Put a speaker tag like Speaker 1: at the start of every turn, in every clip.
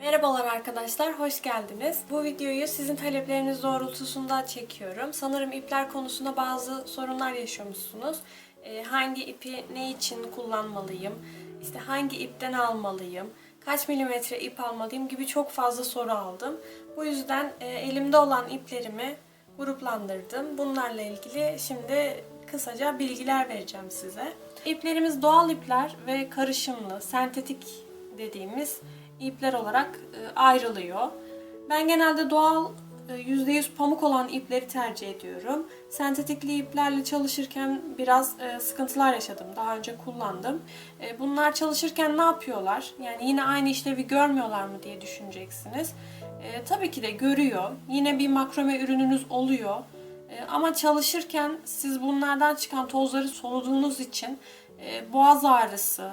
Speaker 1: Merhabalar arkadaşlar, hoş geldiniz. Bu videoyu sizin talepleriniz doğrultusunda çekiyorum. Sanırım ipler konusunda bazı sorunlar yaşıyormuşsunuz. Ee, hangi ipi ne için kullanmalıyım? İşte hangi ipten almalıyım? Kaç milimetre ip almalıyım gibi çok fazla soru aldım. Bu yüzden e, elimde olan iplerimi gruplandırdım. Bunlarla ilgili şimdi kısaca bilgiler vereceğim size. İplerimiz doğal ipler ve karışımlı, sentetik dediğimiz ipler olarak e, ayrılıyor. Ben genelde doğal e, %100 pamuk olan ipleri tercih ediyorum. Sentetikli iplerle çalışırken biraz e, sıkıntılar yaşadım. Daha önce kullandım. E, Bunlar çalışırken ne yapıyorlar? Yani yine aynı işlevi görmüyorlar mı diye düşüneceksiniz. E, Tabii ki de görüyor. Yine bir makrome ürününüz oluyor. E, Ama çalışırken siz bunlardan çıkan tozları soluduğunuz için e, boğaz ağrısı,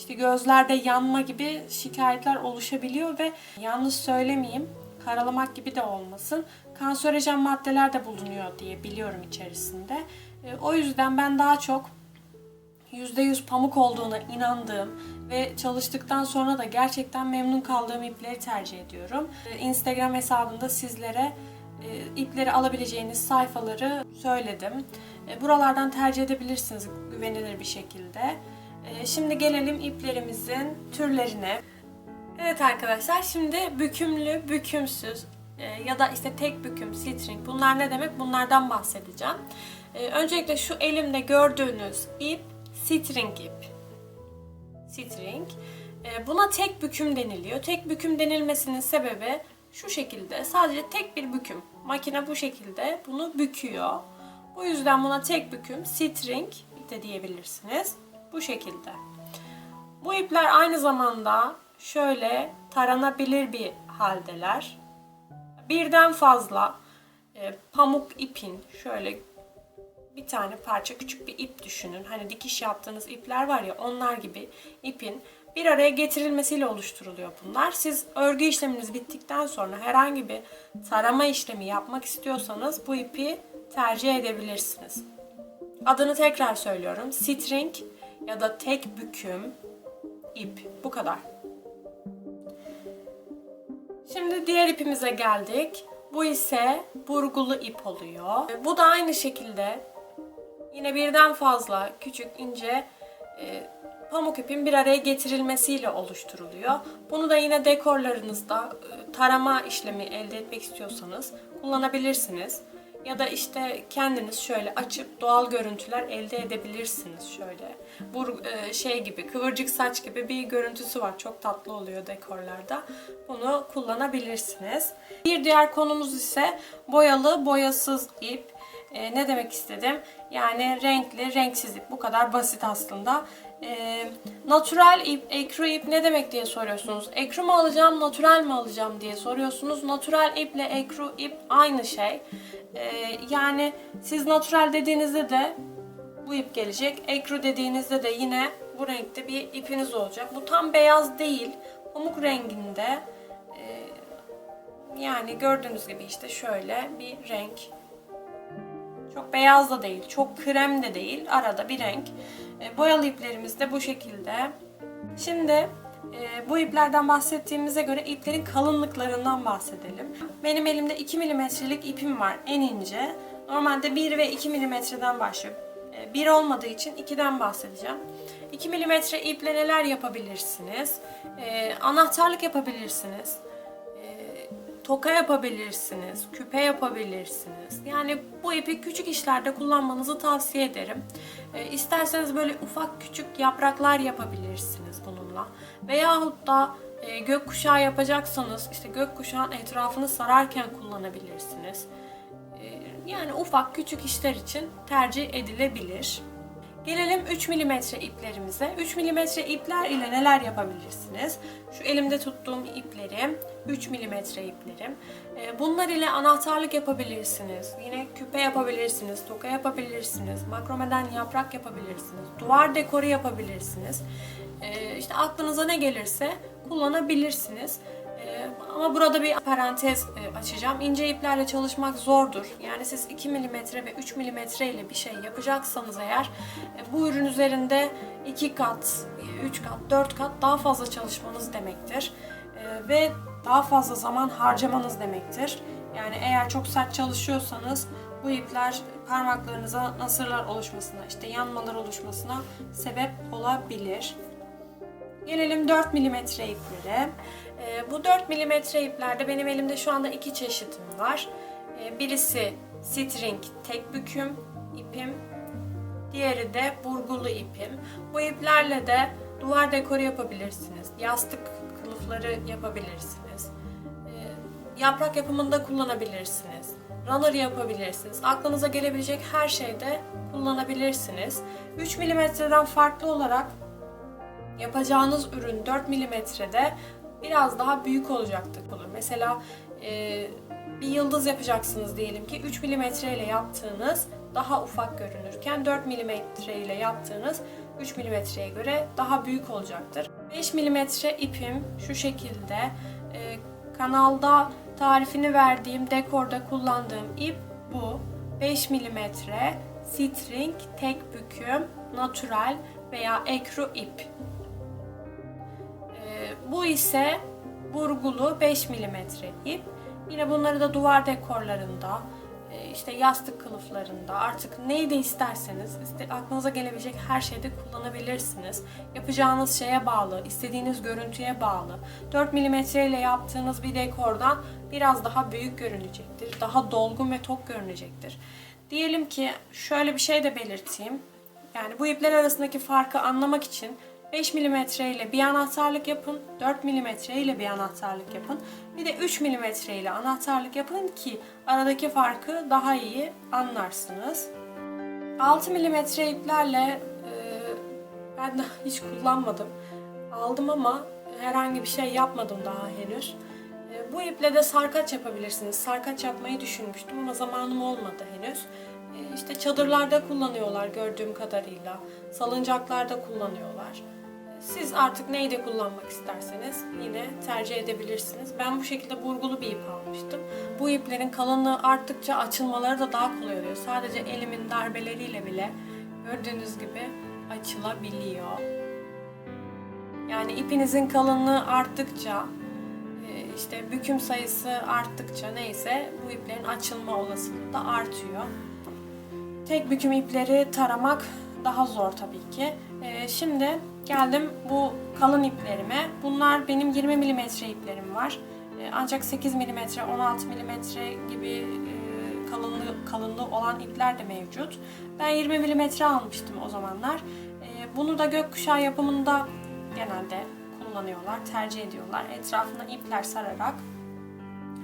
Speaker 1: işte gözlerde yanma gibi şikayetler oluşabiliyor ve yanlış söylemeyeyim, karalamak gibi de olmasın. Kanserojen maddeler de bulunuyor diye biliyorum içerisinde. E, O yüzden ben daha çok %100 pamuk olduğuna inandığım ve çalıştıktan sonra da gerçekten memnun kaldığım ipleri tercih ediyorum. Ee, Instagram hesabında sizlere e, ipleri alabileceğiniz sayfaları söyledim. E, Buralardan tercih edebilirsiniz güvenilir bir şekilde. E, Şimdi gelelim iplerimizin türlerine. Evet arkadaşlar şimdi bükümlü, bükümsüz e, ya da işte tek büküm, string bunlar ne demek bunlardan bahsedeceğim. E, öncelikle şu elimde gördüğünüz ip string ip. String. E, buna tek büküm deniliyor. Tek büküm denilmesinin sebebi şu şekilde sadece tek bir büküm. Makine bu şekilde bunu büküyor. Bu yüzden buna tek büküm string de diyebilirsiniz. Bu şekilde. Bu ipler aynı zamanda şöyle taranabilir bir haldeler. Birden fazla e, pamuk ipin şöyle bir tane parça küçük bir ip düşünün. Hani dikiş yaptığınız ipler var ya onlar gibi ipin bir araya getirilmesiyle oluşturuluyor bunlar. Siz örgü işleminiz bittikten sonra herhangi bir tarama işlemi yapmak istiyorsanız bu ipi tercih edebilirsiniz. Adını tekrar söylüyorum. String ya da tek büküm ip. Bu kadar. Şimdi diğer ipimize geldik. Bu ise burgulu ip oluyor. Bu da aynı şekilde yine birden fazla küçük ince e, pamuk ipin bir araya getirilmesiyle oluşturuluyor. Bunu da yine dekorlarınızda e, tarama işlemi elde etmek istiyorsanız kullanabilirsiniz. Ya da işte kendiniz şöyle açıp doğal görüntüler elde edebilirsiniz şöyle. Bu e, şey gibi kıvırcık saç gibi bir görüntüsü var. Çok tatlı oluyor dekorlarda. Bunu kullanabilirsiniz. Bir diğer konumuz ise boyalı boyasız ip. E, ne demek istedim? Yani renkli, renksiz ip. Bu kadar basit aslında. E, natural ip, ekru ip ne demek diye soruyorsunuz. Ekru mu alacağım, natural mi alacağım diye soruyorsunuz. Natural iple ekru ip aynı şey. E, yani siz natural dediğinizde de bu ip gelecek. Ekru dediğinizde de yine bu renkte bir ipiniz olacak. Bu tam beyaz değil. Pamuk renginde. E, yani gördüğünüz gibi işte şöyle bir renk. Çok beyaz da değil, çok krem de değil. Arada bir renk. E, boyalı iplerimiz de bu şekilde. Şimdi e, bu iplerden bahsettiğimize göre iplerin kalınlıklarından bahsedelim. Benim elimde 2 milimetrelik ipim var en ince. Normalde 1 ve 2 milimetreden başlıyor. 1 olmadığı için 2'den bahsedeceğim. 2 milimetre iple neler yapabilirsiniz? E, anahtarlık yapabilirsiniz. E, toka yapabilirsiniz, küpe yapabilirsiniz. Yani bu ipi küçük işlerde kullanmanızı tavsiye ederim. E, isterseniz böyle ufak küçük yapraklar yapabilirsiniz bununla. Veyahut da e, gökkuşağı yapacaksanız işte gökkuşağın etrafını sararken kullanabilirsiniz. E, yani ufak küçük işler için tercih edilebilir. Gelelim 3 mm iplerimize. 3 mm ipler ile neler yapabilirsiniz? Şu elimde tuttuğum iplerim 3 mm iplerim. Bunlar ile anahtarlık yapabilirsiniz. Yine küpe yapabilirsiniz, toka yapabilirsiniz, makromeden yaprak yapabilirsiniz, duvar dekoru yapabilirsiniz. Ee, İşte aklınıza ne gelirse kullanabilirsiniz. Ee, Ama burada bir parantez e, açacağım. İnce iplerle çalışmak zordur. Yani siz 2 mm ve 3 mm ile bir şey yapacaksanız eğer e, bu ürün üzerinde 2 kat, 3 kat, 4 kat daha fazla çalışmanız demektir. Ve daha fazla zaman harcamanız demektir. Yani eğer çok sert çalışıyorsanız bu ipler parmaklarınıza nasırlar oluşmasına, işte yanmalar oluşmasına sebep olabilir. Gelelim 4 mm iplere. Ee, bu 4 mm iplerde benim elimde şu anda iki çeşitim var. Ee, birisi string tek büküm ipim, diğeri de burgulu ipim. Bu iplerle de duvar dekoru yapabilirsiniz, yastık kılıfları yapabilirsiniz, Ee, yaprak yapımında kullanabilirsiniz, runner yapabilirsiniz. Aklınıza gelebilecek her şeyde kullanabilirsiniz. 3 mm'den farklı olarak yapacağınız ürün 4 milimetrede biraz daha büyük olacaktır olur. Mesela e, bir yıldız yapacaksınız diyelim ki 3 milimetre ile yaptığınız daha ufak görünürken 4 milimetre ile yaptığınız 3 milimetreye göre daha büyük olacaktır. 5 milimetre ipim şu şekilde e, kanalda tarifini verdiğim dekorda kullandığım ip bu. 5 milimetre string tek büküm natural veya ekru ip. Bu ise burgulu 5 mm ip. Yine bunları da duvar dekorlarında, e, işte yastık kılıflarında artık neyde isterseniz iste- aklınıza gelebilecek her şeyde kullanabilirsiniz. Yapacağınız şeye bağlı, istediğiniz görüntüye bağlı. 4 mm ile yaptığınız bir dekordan biraz daha büyük görünecektir. Daha dolgun ve tok görünecektir. Diyelim ki şöyle bir şey de belirteyim. Yani bu ipler arasındaki farkı anlamak için 5 mm ile bir anahtarlık yapın, 4 mm ile bir anahtarlık yapın. Bir de 3 mm ile anahtarlık yapın ki aradaki farkı daha iyi anlarsınız. 6 mm iplerle e, ben de hiç kullanmadım. Aldım ama herhangi bir şey yapmadım daha henüz. E, bu iple de sarkaç yapabilirsiniz. Sarkaç yapmayı düşünmüştüm ama zamanım olmadı henüz. E, işte çadırlarda kullanıyorlar gördüğüm kadarıyla. Salıncaklarda kullanıyorlar. Siz artık neyde kullanmak isterseniz yine tercih edebilirsiniz. Ben bu şekilde burgulu bir ip almıştım. Bu iplerin kalınlığı arttıkça açılmaları da daha kolay oluyor. Sadece elimin darbeleriyle bile gördüğünüz gibi açılabiliyor. Yani ipinizin kalınlığı arttıkça e, işte büküm sayısı arttıkça neyse bu iplerin açılma olasılığı da artıyor. Tek büküm ipleri taramak daha zor tabii ki. Ee, şimdi geldim bu kalın iplerime. Bunlar benim 20 mm iplerim var. Ee, ancak 8 mm, 16 mm gibi e, kalınlığı, kalınlığı olan ipler de mevcut. Ben 20 mm almıştım o zamanlar. Ee, bunu da gökkuşağı yapımında genelde kullanıyorlar, tercih ediyorlar. Etrafına ipler sararak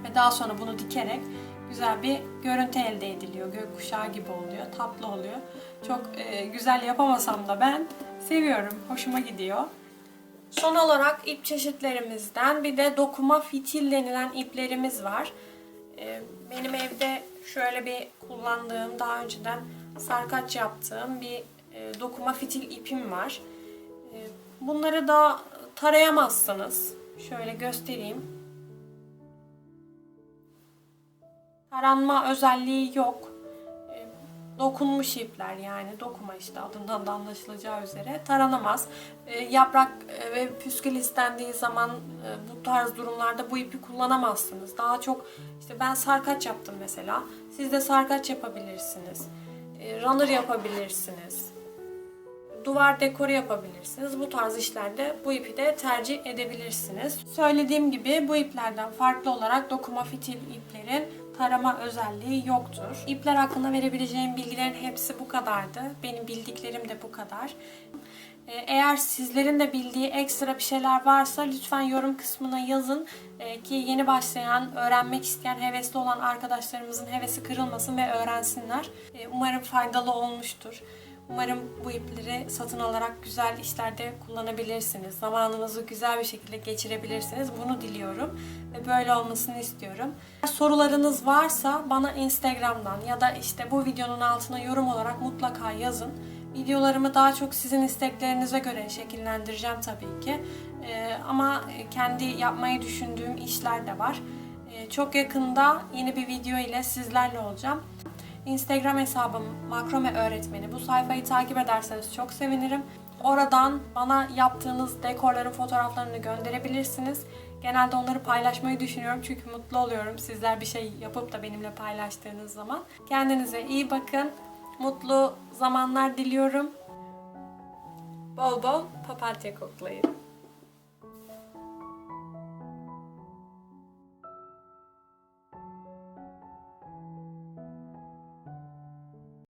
Speaker 1: ve daha sonra bunu dikerek güzel bir görüntü elde ediliyor. Gökkuşağı gibi oluyor, tatlı oluyor. Çok e, güzel yapamasam da ben seviyorum, hoşuma gidiyor. Son olarak ip çeşitlerimizden bir de dokuma fitil denilen iplerimiz var. E, benim evde şöyle bir kullandığım, daha önceden sarkaç yaptığım bir e, dokuma fitil ipim var. E, bunları da tarayamazsınız. Şöyle göstereyim. taranma özelliği yok. Dokunmuş ipler yani dokuma işte adından da anlaşılacağı üzere taranamaz. E, Yaprak e, ve püskül istendiği zaman e, bu tarz durumlarda bu ipi kullanamazsınız. Daha çok işte ben sarkaç yaptım mesela. Siz de sarkaç yapabilirsiniz. E, Runner yapabilirsiniz. Duvar dekoru yapabilirsiniz. Bu tarz işlerde bu ipi de tercih edebilirsiniz. Söylediğim gibi bu iplerden farklı olarak dokuma fitil iplerin tarama özelliği yoktur. İpler hakkında verebileceğim bilgilerin hepsi bu kadardı. Benim bildiklerim de bu kadar. Ee, Eğer sizlerin de bildiği ekstra bir şeyler varsa lütfen yorum kısmına yazın Ee, ki yeni başlayan, öğrenmek isteyen, hevesli olan arkadaşlarımızın hevesi kırılmasın ve öğrensinler. Ee, Umarım faydalı olmuştur. Umarım bu ipleri satın alarak güzel işlerde kullanabilirsiniz. Zamanınızı güzel bir şekilde geçirebilirsiniz. Bunu diliyorum ve böyle olmasını istiyorum. Sorularınız varsa bana Instagram'dan ya da işte bu videonun altına yorum olarak mutlaka yazın. Videolarımı daha çok sizin isteklerinize göre şekillendireceğim tabii ki. Ee, ama kendi yapmayı düşündüğüm işler de var. Ee, çok yakında yeni bir video ile sizlerle olacağım. Instagram hesabım Makrome Öğretmeni. Bu sayfayı takip ederseniz çok sevinirim. oradan bana yaptığınız dekorların fotoğraflarını gönderebilirsiniz. Genelde onları paylaşmayı düşünüyorum çünkü mutlu oluyorum sizler bir şey yapıp da benimle paylaştığınız zaman. Kendinize iyi bakın. Mutlu zamanlar diliyorum. Bol bol papatya koklayın.